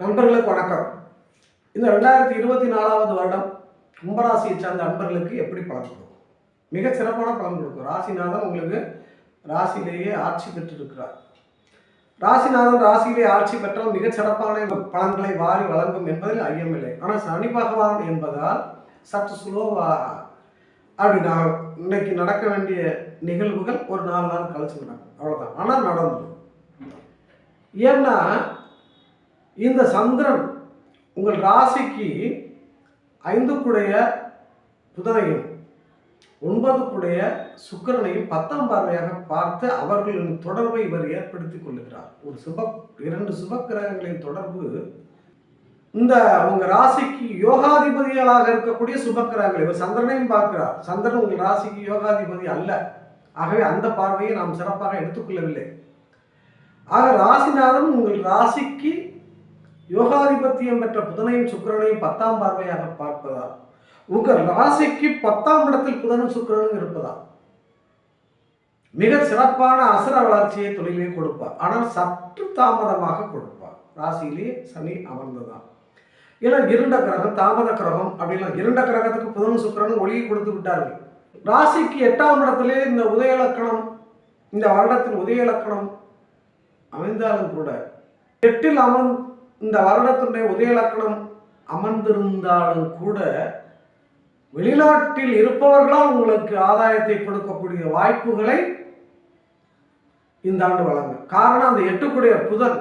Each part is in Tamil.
நண்பர்களுக்கு வணக்கம். இந்த ரெண்டாயிரத்தி இருபத்தி நாலாவது வருடம் கும்பராசியை சார்ந்த நண்பர்களுக்கு எப்படி பலன் கொடுக்கும்? மிக சிறப்பான பலன் கொடுக்கும். ராசிநாதன் உங்களுக்கு ராசியிலேயே ஆட்சி பெற்றிருக்கிறார். ராசிநாதன் ராசியிலே ஆட்சி பெற்றால் மிகச் சிறப்பான பலன்களை வாரி வழங்கும் என்பதில் ஐயமில்லை ஆனால் சனி பகவான் என்பதால் சற்று சுலோவாக அப்படி நான் இன்னைக்கு நடக்க வேண்டிய நிகழ்வுகள் ஒரு நாலு நாள் கழிச்சு நடக்கும். அவ்வளோதான் ஆனால் நடந்தது. ஏன்னா இந்த சந்திரன் உங்கள் ராசிக்கு ஐந்துக்குடைய புதனையும் ஒன்பதுக்குடைய சுக்கிரனையும் பத்தாம் பார்வையாக பார்த்து அவர்களின் தொடர்பை இவர் ஏற்படுத்திக் கொள்ளுகிறார். ஒரு சுப இரண்டு சுப கிரகங்களின் தொடர்பு இந்த உங்க ராசிக்கு யோகாதிபதிகளாக இருக்கக்கூடிய சுப கிரகங்கள். இவர் சந்திரனையும் பார்க்கிறார். சந்திரன் உங்கள் ராசிக்கு யோகாதிபதி அல்ல. ஆகவே அந்த பார்வையை நாம் சிறப்பாக எடுத்துக்கொள்ளவில்லை ஆக ராசிநாதன் உங்கள் ராசிக்கு யோகாதிபத்தியம் பெற்ற புதனையும் சுக்கிரனையும் பத்தாம் பார்வையாக பார்ப்பதால் உங்கள் ராசிக்கு பத்தாம் இடத்தில் புதனும் சுக்கரனும் இருப்பதால் மிக சிறப்பான அசுர வளர்ச்சியை தொழிலே கொடுப்பார். ஆனால் சற்று தாமதமாக கொடுப்பார். ராசியிலே சனி அமர்ந்ததான் ஏன்னா இருண்ட கிரகம் தாமத கிரகம் அப்படிலாம் இருண்ட கிரகத்துக்கு புதனும் சுக்கரனும் ஒளியை கொடுத்து விட்டார்கள். ராசிக்கு எட்டாம் இடத்திலே இந்த உதய உதயலக்கணம் இந்த வருடத்தின் உதயலக்கணம் அமைந்தாலும் கூட எட்டில் அமர்ந்து இந்த வருடத்தினுடைய உதயலக்கணம் அமர்ந்திருந்தாலும் கூட வெளிநாட்டில் இருப்பவர்களால் உங்களுக்கு ஆதாயத்தை கொடுக்கக்கூடிய வாய்ப்புகளை இந்த ஆண்டு வழங்கும் காரணம் அந்த எட்டுக்குடைய புதன்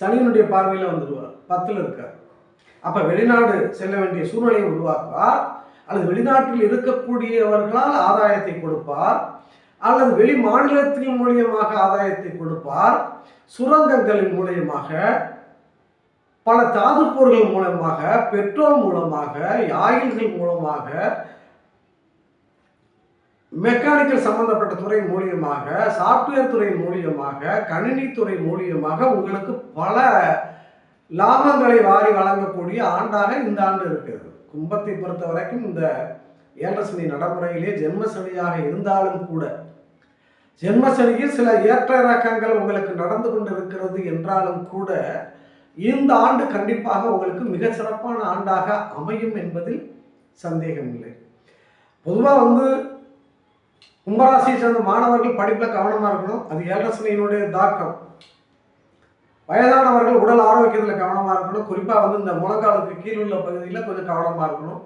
சனியினுடைய பார்வையில் வந்துடுவார். பத்தில் இருக்கார். அப்ப வெளிநாடு செல்ல வேண்டிய சூழ்நிலையை உருவாக்குவார். அல்லது வெளிநாட்டில் இருக்கக்கூடியவர்களால் ஆதாயத்தை கொடுப்பார். அல்லது வெளி மாநிலத்தின் மூலியமாக ஆதாயத்தை கொடுப்பார். சுரங்கங்களின் மூலியமாக பல தாதுப்பொருள் மூலமாக பெட்ரோல் மூலமாக ஆயில்கள் மூலமாக மெக்கானிக்கல் சம்பந்தப்பட்ட துறை மூலியமாக சாஃப்ட்வேர் துறை மூலியமாக கணினி துறை மூலியமாக உங்களுக்கு பல லாபங்களை வாரி வழங்கக்கூடிய ஆண்டாக இந்த ஆண்டு இருக்கிறது. கும்பத்தை பொறுத்த வரைக்கும் இந்த ஏழரசனி நடைமுறையிலே ஜென்மசனியாக இருந்தாலும் கூட ஜென்மசனியில் சில ஏற்ற இறக்கங்கள் உங்களுக்கு நடந்து கொண்டு இருக்கிறது என்றாலும் கூட இந்த ஆண்டு கண்டிப்பாக உங்களுக்கு மிக சிறப்பான ஆண்டாக அமையும் என்பதில் சந்தேகம் இல்லை. பொதுவாக வந்து கும்பராசியை சேர்ந்த மாணவர்கள் படிப்பில் கவனமாக இருக்கணும். அது ஏழரசனையினுடைய தாக்கம். வயதானவர்கள் உடல் ஆரோக்கியத்தில் கவனமாக இருக்கணும். குறிப்பாக வந்து இந்த முழங்காலுக்கு கீழ் உள்ள பகுதியில் கொஞ்சம் கவனமாக இருக்கணும்.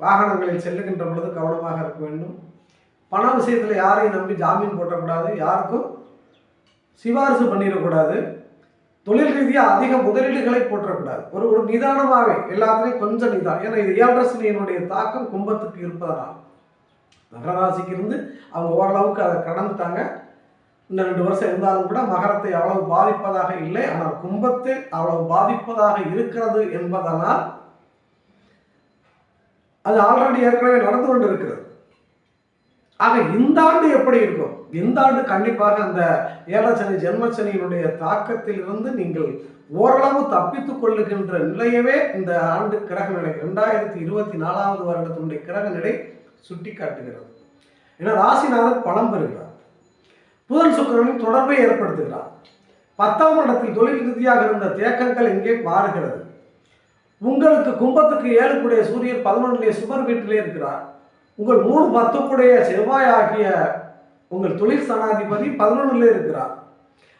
வாகனங்களில் செல்லுகின்ற பொழுது கவனமாக இருக்க வேண்டும். பண விஷயத்தில் யாரையும் நம்பி ஜாமீன் போட்டக்கூடாது யாருக்கும் சிபாரிசு பண்ணிடக்கூடாது. தொழில் ரீதியாக அதிக முதலீடுகளை போற்றக்கூடாது. ஒரு ஒரு நிதானமாகவே எல்லாத்துலேயும் கொஞ்சம் நிதானம். ஏன்னா இது என்னுடைய தாக்கம் கும்பத்துக்கு இருப்பதனால். மகராசிக்கு இருந்து அவங்க ஓரளவுக்கு அதை கடந்துட்டாங்க. இன்னும் ரெண்டு வருஷம் இருந்தாலும் கூட மகரத்தை அவ்வளவு பாதிப்பதாக இல்லை. ஆனால் கும்பத்தை அவ்வளவு பாதிப்பதாக இருக்கிறது என்பதனால் அது ஆல்ரெடி ஏற்கனவே நடந்து கொண்டு இருக்கிறது ஆக இந்த ஆண்டு எப்படி இருக்கும்? இந்த ஆண்டு கண்டிப்பாக அந்த ஏழச்சனி ஜென்மச்சனியினுடைய தாக்கத்திலிருந்து நீங்கள் ஓரளவு தப்பித்துக் கொள்ளுகின்ற நிலையவே இந்த ஆண்டு கிரக நிலை. ரெண்டாயிரத்தி இருபத்தி நாலாவது வருடத்தினுடைய கிரக நிலை சுட்டி காட்டுகிறது ஏன்னா ராசிநாதன் பலம் பெறுகிறார். புதன் சுக்கரனின் தொடர்பை ஏற்படுத்துகிறார். பத்தாம் இடத்தில் தொழில் ரீதியாக இருந்த தேக்கங்கள் இங்கே மாறுகிறது. உங்களுக்கு கும்பத்துக்கு ஏழுக்குடைய சூரியன் பதினொன்றிலே சுபர் வீட்டிலே இருக்கிறார். உங்கள் மூணு பத்துக்குடைய செவ்வாய் ஆகிய உங்கள் தொழில் சனாதிபதி பதினொன்றுல இருக்கிறார்.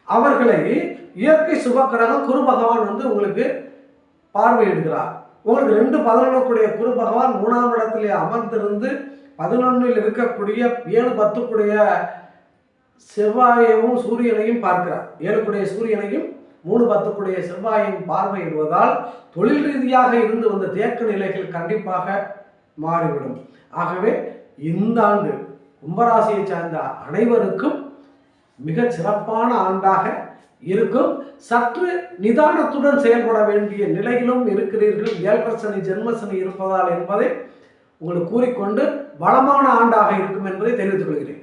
அவர்களை இயற்கை சுபக்கிரகம் குரு பகவான் வந்து உங்களுக்கு பார்வையிடுகிறார். உங்களுக்கு ரெண்டு பதினொன்றுக்குடைய குரு பகவான் மூணாம் இடத்திலே அமர்ந்திருந்து பதினொன்றில் இருக்கக்கூடிய ஏழு பத்துக்குடைய செவ்வாயையும் சூரியனையும் பார்க்கிறார். ஏழுக்குடைய சூரியனையும் மூணு பத்துக்குடைய செவ்வாயையும் பார்வையிடுவதால் தொழில் ரீதியாக இருந்து வந்த தேக்க நிலைகள் கண்டிப்பாக மாறிவிடும். ஆகவே இந்த ஆண்டு கும்பராசியை சார்ந்த அனைவருக்கும் மிக சிறப்பான ஆண்டாக இருக்கும். சற்று நிதானத்துடன் செயல்பட வேண்டிய நிலையிலும் இருக்கிறீர்கள். ஏழரசனி ஜென்மசனி இருப்பதால் என்பதை உங்களுக்கு கூறிக்கொண்டு வளமான ஆண்டாக இருக்கும் என்பதை தெரிவித்துக் கொள்கிறேன்.